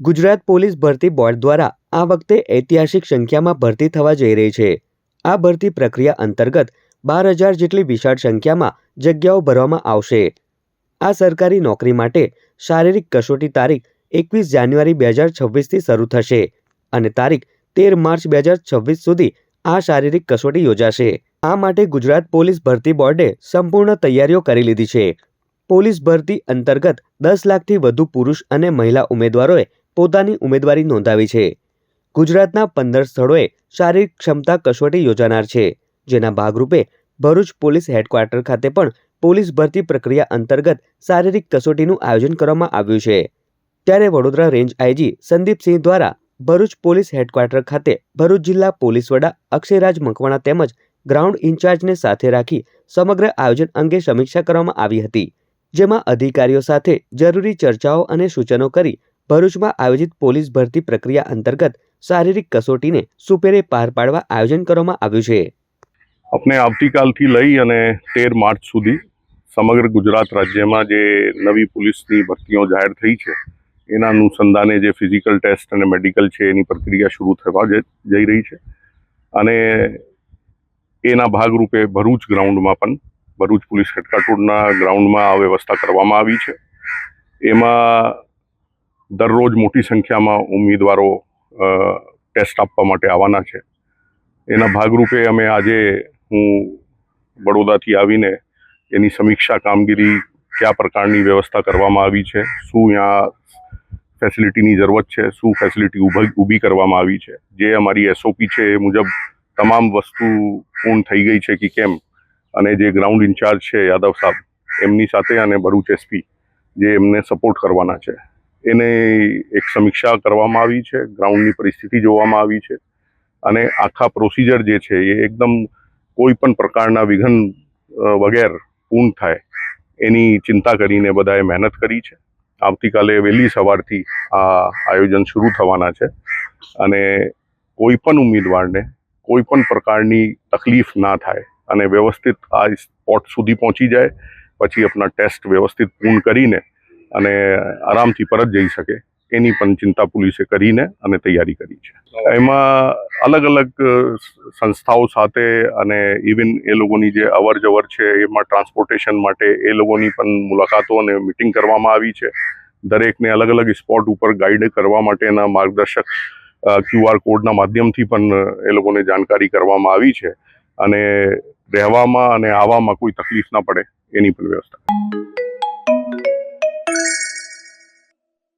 Gujarat police ભરતી board દ્વારા આ વખતે ઐતિહાસિક સંખ્યામાં ભરતી થવા જઈ રહી છે. આ ભરતી પ્રક્રિયા અંતર્ગત બાર હજાર જેટલી વિશાળ સંખ્યામાં જગ્યાઓ ભરવામાં આવશે. આ સરકારી નોકરી માટે શારીરિક કસોટી તારીખ એકવીસ જાન્યુઆરી બે હજાર છવ્વીસથી શરૂ થશે અને તારીખ તેર માર્ચ બે હજાર છવ્વીસ સુધી આ શારીરિક કસોટી યોજાશે. આ માટે ગુજરાત પોલીસ ભરતી બોર્ડે સંપૂર્ણ તૈયારીઓ કરી લીધી છે. પોલીસ ભરતી અંતર્ગત દસ લાખથી વધુ પુરુષ અને મહિલા ઉમેદવારોએ પોતાની ઉમેદવારી નોંધાવી છે. ગુજરાતના પંદર સ્થળોએ શારીરિક ક્ષમતા કસોટી યોજાનાર છે, જેના ભાગરૂપે ભરૂચ પોલીસ હેડક્વાર્ટર ખાતે પણ પોલીસ ભરતી પ્રક્રિયા અંતર્ગત શારીરિક કસોટીનું આયોજન કરવામાં આવ્યું છે. ત્યારે વડોદરા રેન્જ આઈજી સંદીપસિંહ દ્વારા ભરૂચ પોલીસ હેડક્વાર્ટર ખાતે ભરૂચ જિલ્લા પોલીસ વડા અક્ષયરાજ મકવાણા તેમજ ગ્રાઉન્ડ ઇન્ચાર્જને સાથે રાખી સમગ્ર આયોજન અંગે સમીક્ષા કરવામાં આવી હતી, જેમાં અધિકારીઓ સાથે જરૂરી ચર્ચાઓ અને સૂચનો કરી ભરૂચમાં આયોજિત પોલીસ ભરતી પ્રક્રિયા અંતર્ગત શારીરિક કસોટીને સુપેરે પાર પાડવા આયોજન કરવામાં આવ્યું છે. આપણે આવતીકાલથી લઈ અને તેર માર્ચ સુધી સમગ્ર ગુજરાત રાજ્યમાં જે નવી પોલીસની ભરતીઓ જાહેર થઈ છે, એના અનુસંધાને જે ફિઝિકલ ટેસ્ટ અને મેડિકલ છે, એની પ્રક્રિયા શરૂ થવા જઈ રહી છે. અને એના ભાગરૂપે ભરૂચ ગ્રાઉન્ડમાં પણ, ભરૂચ પોલીસ હેડક્વાર્ટરના ગ્રાઉન્ડમાં આ વ્યવસ્થા કરવામાં આવી છે. એમાં દરરોજ મોટી સંખ્યામાં ઉમેદવારો ટેસ્ટ આપવા માટે આવવાના છે. એના ભાગરૂપે અમે આજે હું બડોદાથી આવીને એની સમીક્ષા કામગીરી કયા પ્રકારની વ્યવસ્થા કરવામાં આવી છે, શું ત્યાં ફેસિલિટીની જરૂરત છે, શું ફેસિલિટી ઊભી કરવામાં આવી છે. જે અમારી એસઓપી છે એ મુજબ તમામ વસ્તુ પૂર્ણ થઈ ગઈ છે કે કેમ? અને જે ગ્રાઉન્ડ ઇન્ચાર્જ છે યાદવ સાહેબ, એમની સાથે અને ભરૂચ એસપી જે એમને સપોર્ટ કરવાના છે. એને એક સમીક્ષા કરવામાં આવી છે, ગ્રાઉન્ડની પરિસ્થિતિ જોવામાં આવી છે અને આખા પ્રોસિજર જે છે એ એકદમ કોઈ પણ પ્રકારના વિઘન વગેર પૂર્ણ થાય એની ચિંતા કરીને બધાએ મહેનત કરી છે. આવતીકાલે વહેલી સવારથી આ આયોજન શરૂ થવાના છે અને કોઈ પણ ઉમેદવારને કોઈ પણ પ્રકારની તકલીફ ના થાય અને વ્યવસ્થિત આ સ્પોટ સુધી પહોંચી જાય, પછી આપણા ટેસ્ટ વ્યવસ્થિત પૂર્ણ કરીને અને આરામથી પરત જઈ શકે. એની પણ ચિંતા પોલીસે કરીને અને તૈયારી કરી છે. એમાં અલગ અલગ સંસ્થાઓ સાથે અને ઇવન એ લોકોની જે અવર જવર છે, એમાં ટ્રાન્સપોર્ટેશન માટે એ લોકોની પણ મુલાકાતો અને મિટિંગ કરવામાં આવી છે. દરેકને અલગ અલગ સ્પોટ ઉપર ગાઈડ કરવા માટેના માર્ગદર્શક ક્યુઆર કોડના માધ્યમથી પણ એ લોકોને જાણકારી કરવામાં આવી છે. અને રહેવામાં અને આવવામાં કોઈ તકલીફ ના પડે, એની પણ વ્યવસ્થા.